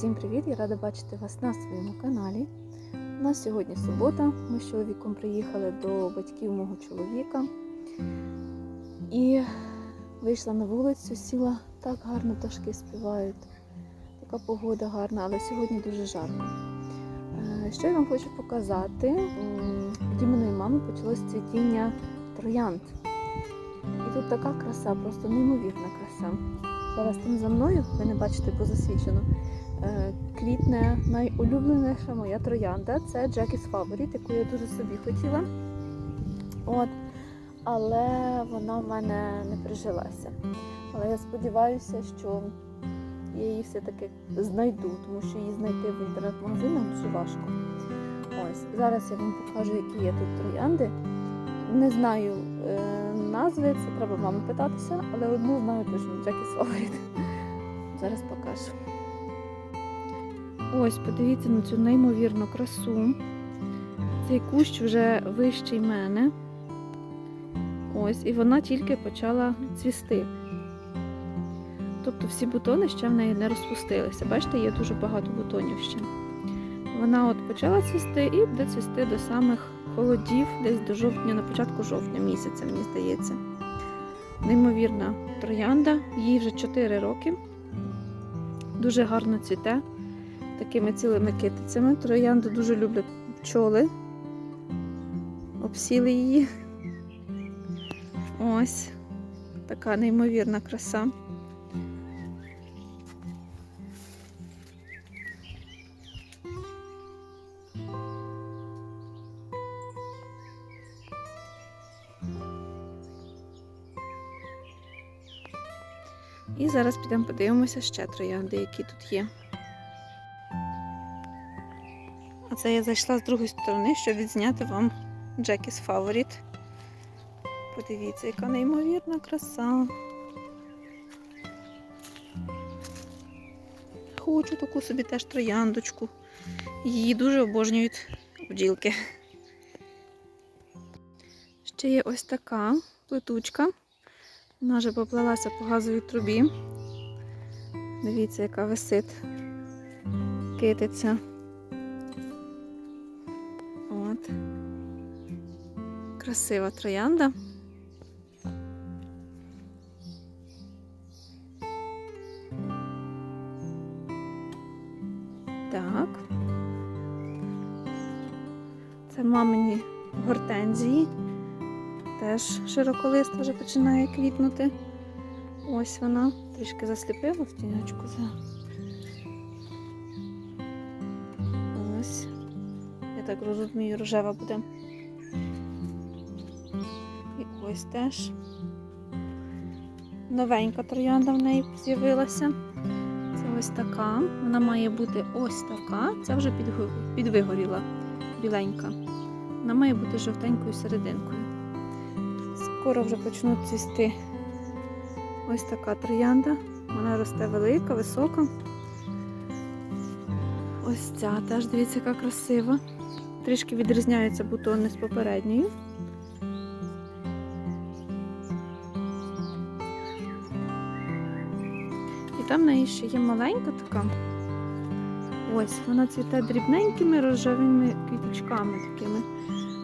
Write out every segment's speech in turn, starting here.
Усім привіт! Я рада бачити вас на своєму каналі. У нас сьогодні субота. Ми з чоловіком приїхали до батьків мого чоловіка і вийшла на вулицю, сіла так гарно, пташки співають. Така погода гарна, але сьогодні дуже жарко. Е, Що я вам хочу показати? М, У Діминої мами почалось цвітіння троянд. І тут така краса, просто неймовірна краса. Зараз там за мною, ви не бачите, бо засвічено. е, Квітне найулюбленіша моя троянда. Це Jackie's Favorite, яку я дуже собі хотіла. От. Але вона в мене не прижилася. Але я сподіваюся, що я її все-таки знайду, тому що її знайти в інтернет-магазинах дуже важко. Ось, зараз я вам покажу, які є тут троянди. Не знаю е, назви, це треба мами питатися, але одну знаю точно Jackie's Favorite. Зараз покажу. Ось, подивіться на цю неймовірну красу. Цей кущ вже вищий мене. Ось, і вона тільки почала цвісти. Тобто всі бутони ще в неї не розпустилися. Бачите, є дуже багато бутонів ще. Вона от почала цвісти і буде цвісти до самих холодів, десь до жовтня, на початку жовтня місяця, мені здається. Неймовірна троянда, їй вже 4 роки. Дуже гарно цвіте такими цілими китицями. Троянду дуже люблять пчоли. Обсіли її. Ось така неймовірна краса. І зараз підемо подивимося ще троянди, які тут є. А це я зайшла з другої сторони, щоб відзняти вам Jackie's Favorite. Подивіться, яка неймовірна краса. Хочу таку собі теж трояндочку. Її дуже обожнюють бджілки. Ще є ось така плетучка. Вона вже поплалася по газовій трубі. Дивіться, яка висить китиця. От. Красива троянда. Так. Це мамині гортензії. Теж широколиста вже починає квітнути. Ось вона. Трішки засліпила в тінячку. За... Ось. Я так розумію, рожева буде. І ось теж. Новенька троянда в неї з'явилася. Це ось така. Вона має бути ось така. Ця вже підвигоріла біленька. Вона має бути жовтенькою серединкою. Скоро вже почнуть цвісти ось така троянда. Вона росте велика, висока. Ось ця теж дивіться, яка красива. Трішки відрізняються бутони з попередньою. І там в неї ще є маленька така. Ось, вона цвіте дрібненькими рожевими квіточками такими.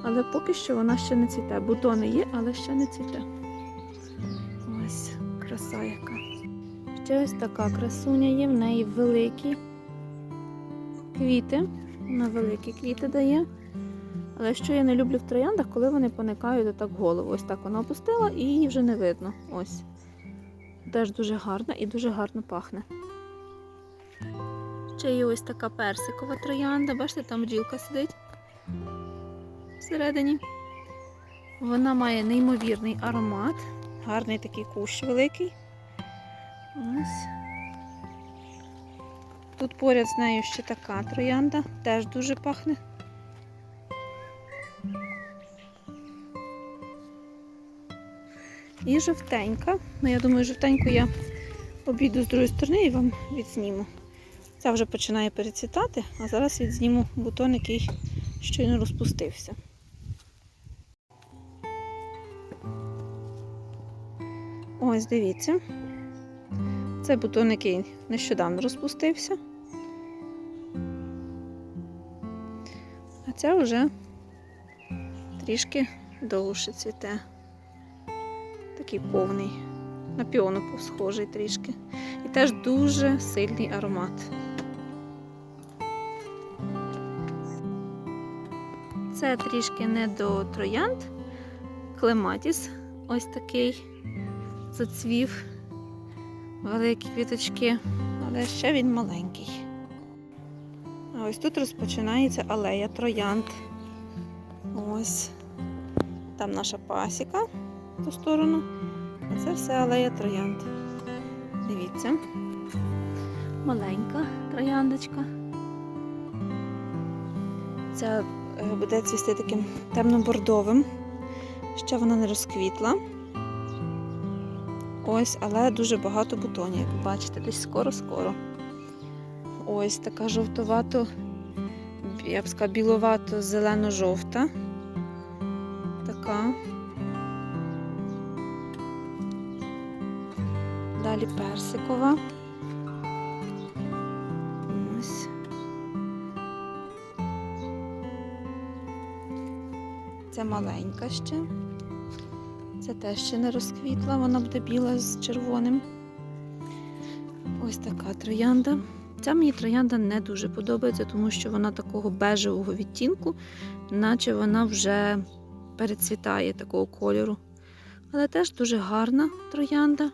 Але поки що вона ще не цвіте. Бутони є, але ще не цвіте. Ось, краса яка. Ще ось така красуня є, в неї великі квіти. Вона великі квіти дає. Але що я не люблю в трояндах, коли вони поникають отак голову. Ось так вона опустила і її вже не видно. Ось. Теж дуже гарна і дуже гарно пахне. Ще є ось така персикова троянда. Бачите, там бджілка сидить всередині. Вона має неймовірний аромат, гарний такий кущ великий. Ось. Тут поряд з нею ще така троянда, теж дуже пахне. І жовтенька. Ну, я думаю, жовтеньку я обійду з другої сторони і вам відсніму. Ця вже починає перецвітати, а зараз відзніму бутон, який щойно розпустився. Ось, дивіться. Це бутон, який нещодавно розпустився. А ця вже трішки довше цвіте. Такий повний, на піону схожий трішки. І теж дуже сильний аромат. Це трішки не до троянд. Клематіс ось такий зацвів. Великі квіточки, але ще він маленький. А ось тут розпочинається алея троянд. Ось. Там наша пасіка в ту сторону. А це все алея троянд. Дивіться. Маленька трояндочка. Ця е, буде цвісти таким темно-бордовим. Ще вона не розквітла. Ось, але дуже багато бутонів, як ви бачите, десь скоро-скоро. Ось така жовтовато, я б сказала, біловато-зелено-жовта. Така. Далі персикова. Ось. Це маленька ще. Це теж ще не розквітла, вона буде біла з червоним. Ось така троянда. Ця мені троянда не дуже подобається, тому що вона такого бежевого відтінку, наче вона вже перецвітає такого кольору. Але теж дуже гарна троянда.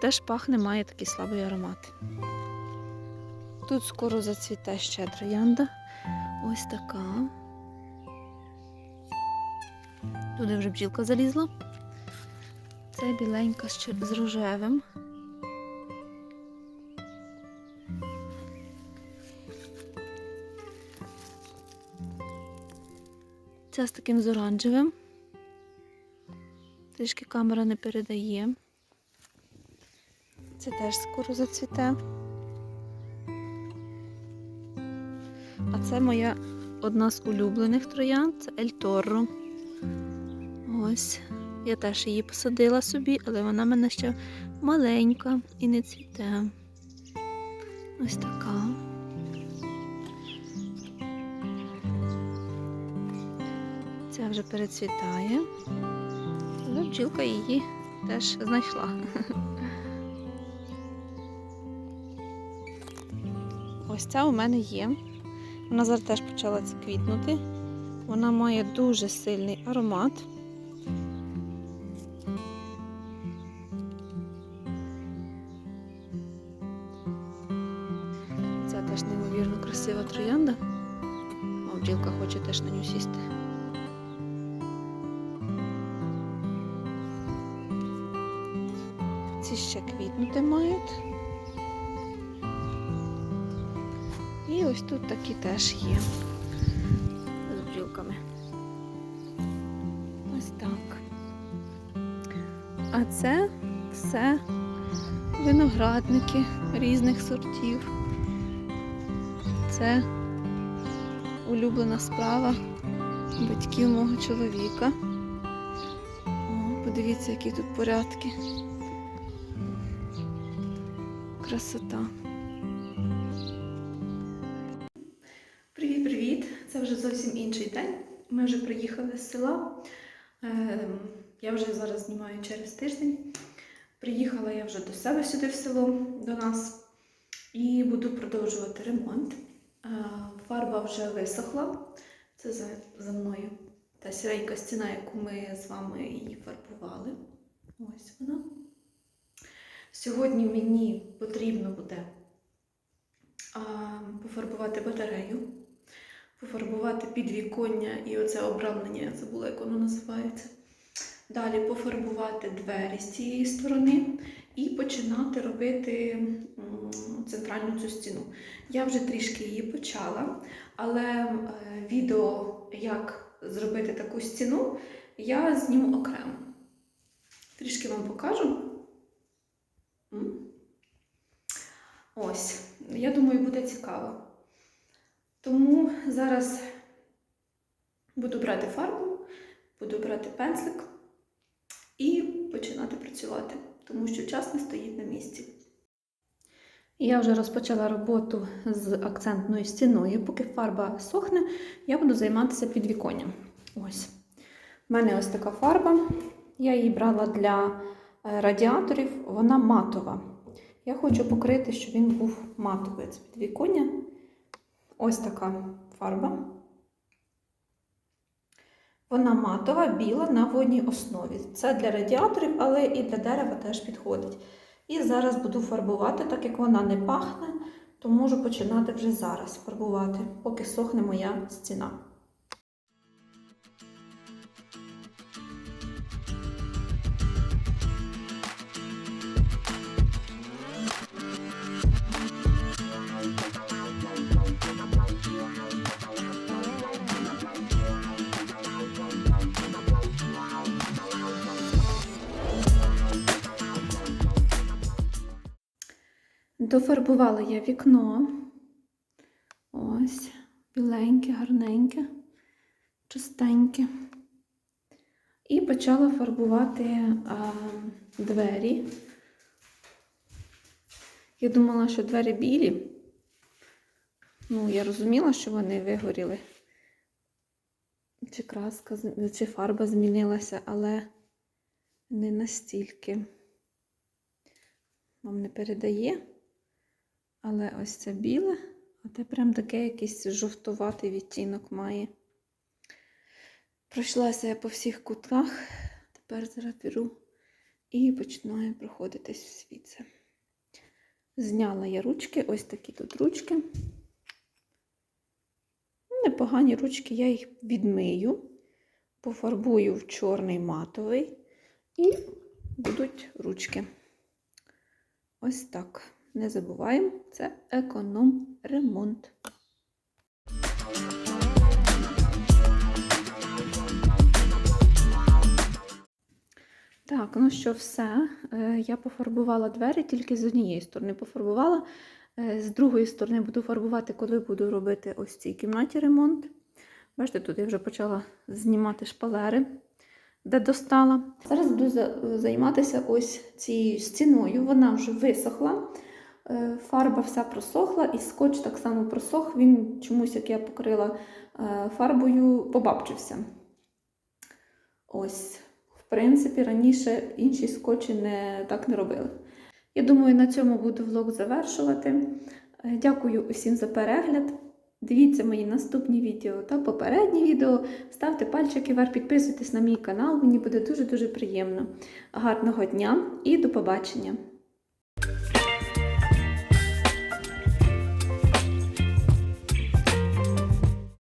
Теж пахне, має такий слабий аромат. Тут скоро зацвіте ще троянда. Ось така. Туди вже бджілка залізла. Це біленька з рожевим. Ця з таким з оранжевим. Трішки камера не передає. Це теж скоро зацвіте. Це моя одна з улюблених троянд, це Ель. Ось. Я теж її посадила собі, але вона в мене ще маленька і не цвіте. Ось така. Ця вже перецвітає. Але бджілка її теж знайшла. Ось ця у мене є. Вона зараз теж почала квітнути. Вона має дуже сильний аромат. Ця теж неймовірно красива троянда. А бджілка хоче теж на нього сісти. Ці ще квітнути мають. Ось тут такі теж є з бджілками. Ось так. А це все виноградники різних сортів. Це улюблена справа батьків мого чоловіка. О, подивіться, які тут порядки. Красота. Інший день. Ми вже приїхали з села. Ем, Я вже зараз знімаю через тиждень. Приїхала я вже до себе сюди в село, до нас, і буду продовжувати ремонт. Е, Фарба вже висохла. Це за, за мною та сіренька стіна, яку ми з вами її фарбували. Ось вона. Сьогодні мені потрібно буде а, пофарбувати батарею, пофарбувати підвіконня і оце обрамлення, я забула, як воно називається. Далі пофарбувати двері з цієї сторони і починати робити центральну цю стіну. Я вже трішки її почала, але е, відео, як зробити таку стіну, я зніму окремо. Трішки вам покажу. Ось, я думаю, буде цікаво. Тому зараз буду брати фарбу, буду брати пензлик і починати працювати, тому що час не стоїть на місці. Я вже розпочала роботу з акцентною стіною. Поки фарба сохне, я буду займатися підвіконням. Ось. У мене ось така фарба. Я її брала для е, радіаторів, вона матова. Я хочу покрити, щоб він був матовий. Це підвіконня. Ось така фарба. Вона матова, біла на водній основі. Це для радіаторів, але і для дерева теж підходить. І зараз буду фарбувати, так як вона не пахне, то можу починати вже зараз фарбувати, поки сохне моя стіна. Дофарбувала я вікно. Ось, біленьке, гарненьке, чистеньке. І почала фарбувати а, двері. Я думала, що двері білі. Ну, я розуміла, що вони вигоріли. Чи краска, чи фарба змінилася, але не настільки. Вам не передає. Але ось це біле, а те прям таке якийсь жовтуватий відтінок має. Пройшлася я по всіх кутках, тепер зараз беру і починаю проходитись свіце. Зняла я ручки, ось такі тут ручки. Непогані ручки, я їх відмию, пофарбую в чорний матовий і будуть ручки. Ось так. Не забуваємо, це економ-ремонт. Так, ну що, все. Е, Я пофарбувала двері тільки з однієї сторони пофарбувала. Е, З другої сторони буду фарбувати, коли буду робити ось цій кімнаті ремонт. Бачите, тут я вже почала знімати шпалери, де достала. Зараз буду займатися ось цією стіною. Вона вже висохла. Е, Фарба вся просохла, і скотч так само просох. Він чомусь, як я покрила е, фарбою, побабчився. Ось, в принципі, раніше інші скотчі не, так не робили. Я думаю, на цьому буду влог завершувати. Е, Дякую усім за перегляд. Дивіться мої наступні відео та попередні відео. Ставте пальчики вверх, підписуйтесь на мій канал, мені буде дуже-дуже приємно. Гарного дня і до побачення!